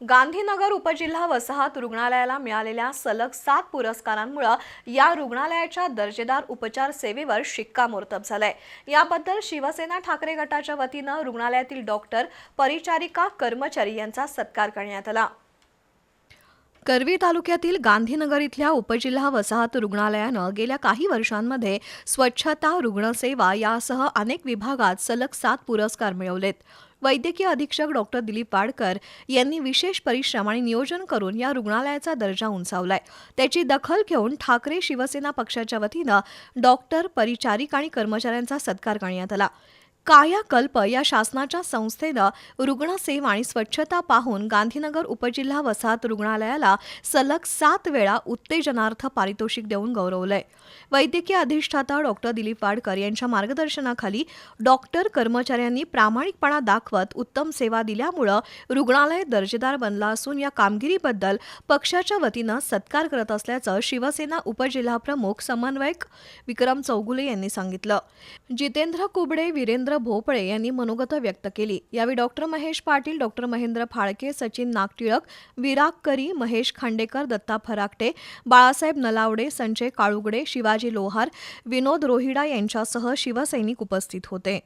गांधीनगर उपजिल्हा वसाहत रुग्णालयाला मिळालेल्या सलग सात पुरस्कारांमुळे या रुग्णालयाच्या दर्जेदार उपचार सेवेवर शिक्कामोर्तब झालंय. याबद्दल शिवसेना ठाकरे गटाच्या वतीनं रुग्णालयातील डॉक्टर परिचारिका कर्मचारी यांचा सत्कार करण्यात आला. करवी तालुक्यातील गांधीनगर इथल्या उपजिल्हा वसाहत रुग्णालयानं गेल्या काही वर्षांमध्ये स्वच्छता रुग्णसेवा यासह अनेक विभागात सलग सात पुरस्कार मिळवलेत. वैद्यकीय अधीक्षक डॉक्टर दिलीप वाडकर यांनी विशेष परिश्रम आणि नियोजन करून या रुग्णालयाचा दर्जा उंचावलाय. त्याची दखल घेऊन ठाकरे शिवसेना पक्षाच्या वतीनं डॉक्टर परिचारिक आणि कर्मचाऱ्यांचा सत्कार करण्यात आला. कायाकल्प या शासनाच्या संस्थेनं रुग्णसेवा आणि स्वच्छता पाहून गांधीनगर उपजिल्हा वसाहत रुग्णालयाला सलग सात वेळा उत्तेजनार्थ पारितोषिक देऊन गौरवलंय. वैद्यकीय अधिष्ठाता डॉक्टर दिलीप वाडकर यांच्या मार्गदर्शनाखाली डॉक्टर कर्मचाऱ्यांनी प्रामाणिकपणा दाखवत उत्तम सेवा दिल्यामुळं रुग्णालय दर्जेदार बनला असून या कामगिरीबद्दल पक्षाच्या वतीनं सत्कार करत असल्याचं शिवसेना उपजिल्हा प्रमुख समन्वयक विक्रम चौगुले यांनी सांगितलं. जितेंद्र कुबडे वीरेंद्र भोपळे यांनी मनोगत व्यक्त केली. यावेळी डॉक्टर महेश पाटील डॉक्टर महेंद्र फाळके सचिन नागटिळक विराग करी महेश खांडेकर दत्ता फराकटे बाळासाहेब नलावडे संजय काळुगडे शिवाजी लोहार विनोद रोहिडा यांच्यासह शिवसैनिक उपस्थित होते.